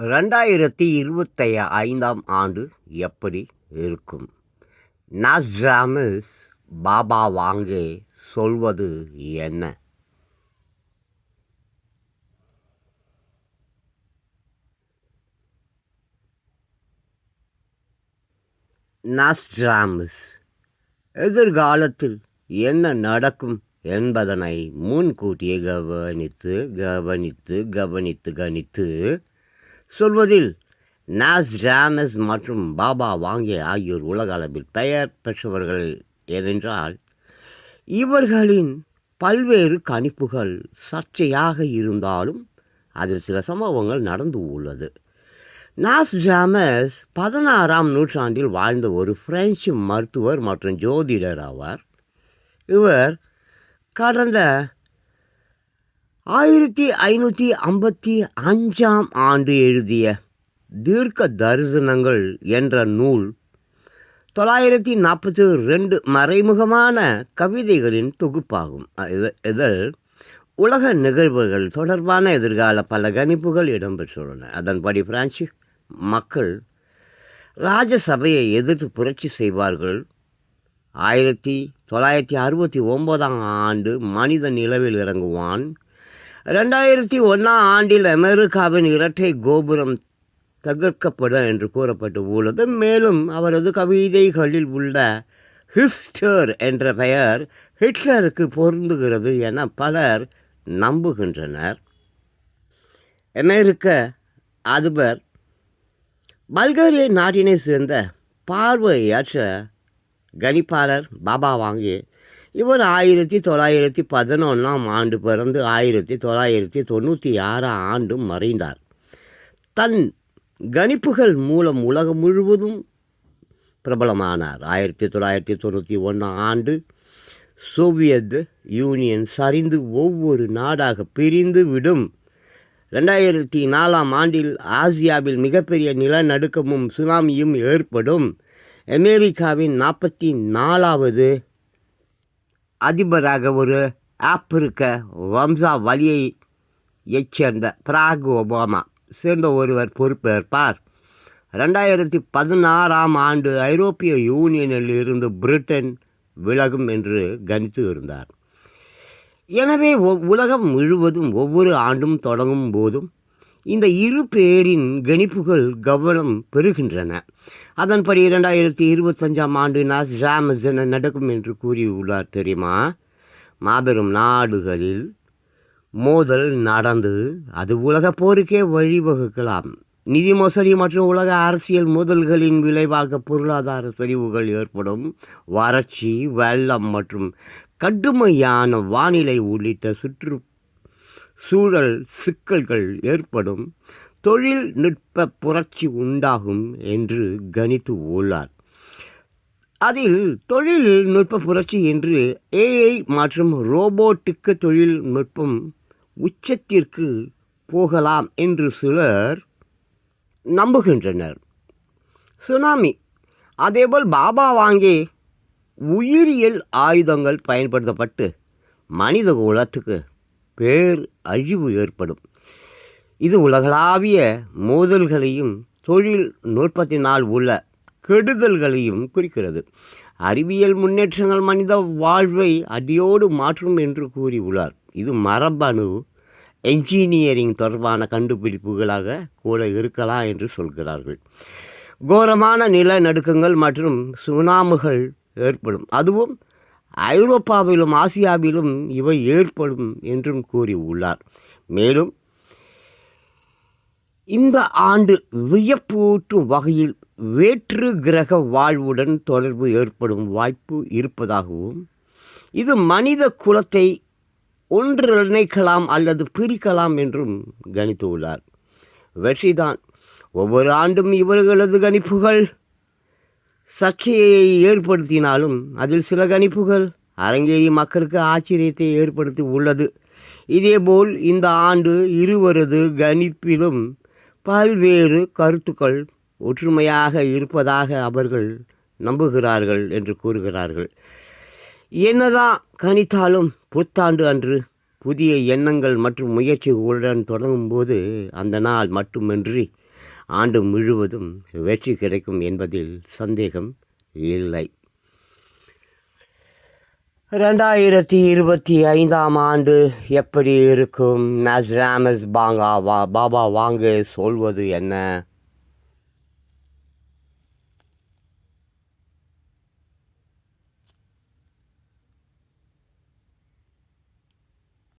ரெண்டாயிரத்தி இருபத்தி ஐந்தாம் ஆண்டு எப்படி இருக்கும்? நாஸ்டாமிஸ் பாபா வாங்கே சொல்வது என்ன? நாஸ்ட்ராமஸ் எதிர்காலத்தில் என்ன நடக்கும் என்பதனை முன்கூட்டியே கவனித்து கவனித்து கவனித்து கணித்து சொல்வதில் நாஸ்டாமஸ் மற்றும் பாபா வாங்கே ஆகியோர் உலக அளவில் பெயர் பெற்றவர்கள் ஏனென்றால் இவர்களின் பல்வேறு கணிப்புகள் சர்ச்சையாக இருந்தாலும் அதில் சில சம்பவங்கள் நடந்து உள்ளது. நாஸ் ஜாமஸ் பதினாறாம் நூற்றாண்டில் வாழ்ந்த ஒரு பிரெஞ்சு மருத்துவர் மற்றும் ஜோதிடர் ஆவார். இவர் கடந்த ஆயிரத்தி ஐநூற்றி ஐம்பத்தி அஞ்சாம் ஆண்டு எழுதிய தீர்க்க தரிசனங்கள் என்ற நூல் தொள்ளாயிரத்தி நாற்பத்தி ரெண்டு மறைமுகமான கவிதைகளின் தொகுப்பாகும். இது இதில் உலக நிகழ்வுகள் தொடர்பான எதிர்கால பல கணிப்புகள் இடம்பெற்றுள்ளன. அதன்படி பிரான்சி மக்கள் ராஜசபையை எதிர்த்து புரட்சி செய்வார்கள். ஆயிரத்தி தொள்ளாயிரத்தி அறுபத்தி ஒன்பதாம் ஆண்டு மனித நிலவில் இறங்குவான். ரெண்டாயிரத்தி ஒன்றாம் ஆண்டில் அமெரிக்காவின் இரட்டை கோபுரம் தகர்க்கப்படும் என்று கூறப்பட்டு உள்ளது. மேலும் அவரது கவிதைகளில் உள்ள ஹிஸ்டர் என்ற பெயர் ஹிட்லருக்கு பொருந்துகிறது என பலர் நம்புகின்றனர். அமெரிக்க அதிபர் பல்கேரிய நாட்டினை சேர்ந்த பார்வையற்ற கணிப்பாளர் பாபா வாங்கி இவர் ஆயிரத்தி தொள்ளாயிரத்தி பதினொன்றாம் ஆண்டு பிறந்து ஆயிரத்தி தொள்ளாயிரத்தி தொண்ணூற்றி ஆறாம் ஆண்டு மறைந்தார். தன் கணிப்புகள் மூலம் உலகம் முழுவதும் பிரபலமானார். ஆயிரத்தி தொள்ளாயிரத்தி தொண்ணூற்றி ஒன்றாம் ஆண்டு சோவியத் யூனியன் சரிந்து ஒவ்வொரு நாடாக பிரிந்து விடும். ரெண்டாயிரத்தி நாலாம் ஆண்டில் ஆசியாவில் மிகப்பெரிய நிலநடுக்கமும் சுனாமியும் ஏற்படும். அமெரிக்காவின் நாற்பத்தி நாலாவது அதிபராக ஒரு ஆப்பிரிக்க வம்சாவளியை சேர்ந்த பராக் ஒபாமா. சேர்ந்த ஒருவர் பொறுப்பேற்பார். ரெண்டாயிரத்தி பதினாறாம் ஆண்டு ஐரோப்பிய யூனியனில் இருந்து பிரிட்டன் விலகும் என்று கணித்து இருந்தார். எனவே உலகம் முழுவதும் ஒவ்வொரு ஆண்டும் தொடங்கும் போதும் இந்த இரு பேரின் கணிப்புகள் கவனம் பெறுகின்றன. அதன்படி இரண்டாயிரத்தி இருபத்தஞ்சாம் ஆண்டு நாஸ் ஜாமசன் நடக்கும் என்று கூறியுள்ளார் தெரியுமா? மாபெரும் நாடுகளில் மோதல் நடந்து அது உலக போருக்கே வழிவகுக்கலாம். நிதி மோசடி மற்றும் உலக அரசியல் மோதல்களின் விளைவாக பொருளாதார சரிவுகள் ஏற்படும். வறட்சி வெள்ளம் மற்றும் கடுமையான வானிலை உள்ளிட்ட சுற்று சூழல் சிக்கல்கள் ஏற்படும் தொழில்நுட்ப புரட்சி உண்டாகும் என்று கணித்து உள்ளார். அதில் தொழில்நுட்ப புரட்சி என்று ஏஐ மற்றும் ரோபோட்டுக்கு தொழில்நுட்பம் உச்சத்திற்கு போகலாம் என்று சிலர் நம்புகின்றனர். சுனாமி அதேபோல் பாபா வாங்கி உயிரியல் ஆயுதங்கள் பயன்படுத்தப்பட்டு மனித குலத்துக்கு பேர் அழிவு ஏற்படும். இது உலகளாவிய மோதல்களையும் தொழில் நுட்பத்தினால் உள்ள கெடுதல்களையும் குறிக்கிறது. அறிவியல் முன்னேற்றங்கள் மனித வாழ்வை அடியோடு மாற்றும் என்று கூறியுள்ளார். இது மரபணு என்ஜினியரிங் தொடர்பான கண்டுபிடிப்புகளாக கூட இருக்கலாம் என்று சொல்கிறார்கள். கோரமான நிலநடுக்கங்கள் மற்றும் சுனாமுகள் ஏற்படும். அதுவும் ஐரோப்பாவிலும் ஆசியாவிலும் இவை ஏற்படும் என்றும் கூறியுள்ளார். மேலும் இந்த ஆண்டு வியப்பூட்டும் வகையில் வேற்று கிரக வாழ்வுடன் தொடர்பு ஏற்படும் வாய்ப்பு இருப்பதாகவும் இது மனித குலத்தை ஒன்று இணைக்கலாம் அல்லது பிரிக்கலாம் என்றும் கணித்துள்ளார். வெற்றிதான். ஒவ்வொரு ஆண்டும் இவர்களது கணிப்புகள் சர்ச்சையை ஏற்படுத்தினாலும் அதில் சில கணிப்புகள் அரங்கேறி மக்களுக்கு ஆச்சரியத்தை ஏற்படுத்தி உள்ளது. இதேபோல் இந்த ஆண்டு இருவரது கணிப்பிலும் பல்வேறு கருத்துக்கள் ஒற்றுமையாக இருப்பதாக அவர்கள் நம்புகிறார்கள் என்று கூறுகிறார்கள். என்னதான் கணித்தாலும் புத்தாண்டு அன்று புதிய எண்ணங்கள் மற்றும் முயற்சிகளுடன் தொடங்கும்போது அந்த நாள் மட்டுமின்றி ஆண்டு முழுவதும் வெற்றி கிடைக்கும் என்பதில் சந்தேகம் இல்லை. ரெண்டாயிரத்தி இருபத்தி ஐந்தாம் ஆண்டு எப்படி இருக்கும்? நஸ்ராமஸ் பாங்கா வா பாபா வாங்க சொல்வது என்ன?